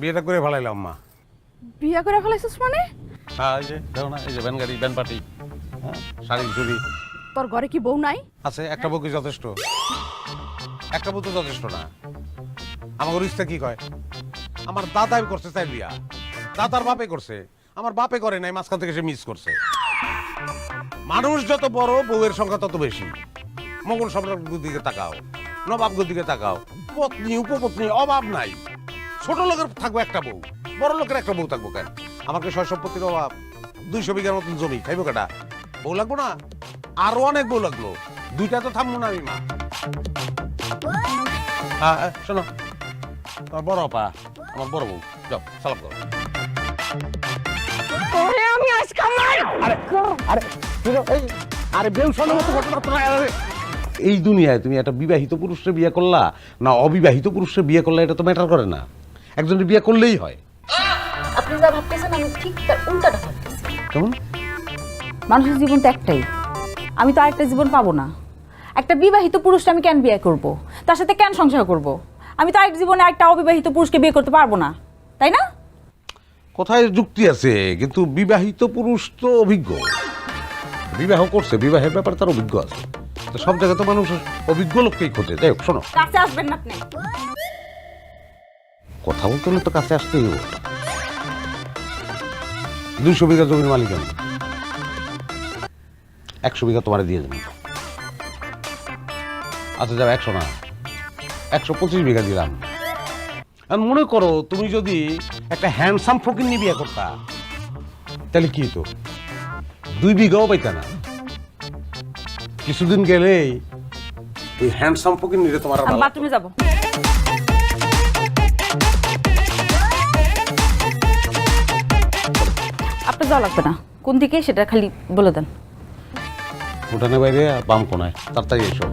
বিয়েটা করে ফেলাইলাম মা। বিয়া করে ফেলাইছিস মানে? হ্যাঁ এই যে দেখো না এই যে ব্যান গাড়ি ব্যান পার্টি হ্যাঁ শাড়ি চুরি তোর ঘরে কি বউ নাই? আছে একটা বউ কি যথেষ্ট? একটা বউ তো যথেষ্ট না। আমার ইচ্ছা কি কয়? আমার দাদাই করছে তাই বিয়া। দাদার বাপে করছে। আমার বাপে করে নাই মাঝখান থেকে সে মিস করছে। মানুষ যত বড় বউয়ের সংখ্যা তত বেশি। মোগল সম্রাটের দিকে তাকাও নবাবগুর দিকে তাকাও। পত্নী উপপত্নী অভাব নাই। ছোট লোকের থাকব একটা বউ বড় লোকের একটা বউ থাকব কেন? আমাকে সয় সম্পত্তির অভাব দুইশো বিঘার মতন জমি খাইবো কেটা বউ লাগবো না? আরও অনেক বউ লাগল দুইটা তো থামবো না আমি মা। হ্যাঁ হ্যাঁ, শোনো। তোমার বড় আপা আমার বড় বউ যাও সালাম করো। আমি আজকে আরে আরে এই আরে বেউ মতো ঘটনা তো এই দুনিয়ায় তুমি একটা বিবাহিত পুরুষকে বিয়ে করলা না অবিবাহিত পুরুষকে বিয়ে করলা এটা তো ম্যাটার করে না। একজনের বিয়ে করলেই হয়। আপনি যা ভাবতেছেন আমি ঠিক তার উল্টাটা ভাবতেছি। কেমন? মানুষের জীবন তো একটাই। আমি তো আরেকটা জীবন পাবো না। একটা বিবাহিত পুরুষকে আমি কেন বিয়ে করব? তার সাথে কেন সংসার করব? আমি তো আরেক জীবনে একটা অবিবাহিত পুরুষকে বিয়ে করতে পারব না। তাই না? কোথায় যুক্তি আছে কিন্তু বিবাহিত পুরুষ তো অভিজ্ঞ। বিবাহ করছে বিবাহের ব্যাপারে তার অভিজ্ঞ আছে। তো সব জায়গায় তো মানুষ অভিজ্ঞ লোককেই খোঁজে। যাই হোক শোনো। কাছে আসবেন না আপনি। কথা বলতে তো কাছে আসতেই হবে। দুইশো বিঘা জমির মালিক আমি। একশো বিঘা তোমার দিয়ে যাব আচ্ছা যাও, একশো না। একশো পঁচিশ বিঘা দিলাম। মনে করো, তুমি যদি একটা হ্যান্ডসাম ফকির নিয়ে বিয়ে করতা, তাহলে কি তো দুই বিঘাও পাইতা না। কিছুদিন গেলেই ওই হ্যান্ডসাম ফকির নিলে তোমার বাথরুমে যাব। যাওয়া লাগবে না। কোন দিকে সেটা খালি বলে দেন। উঠানে বাইরে বাম কোনায় তাড়াতাড়ি এসো।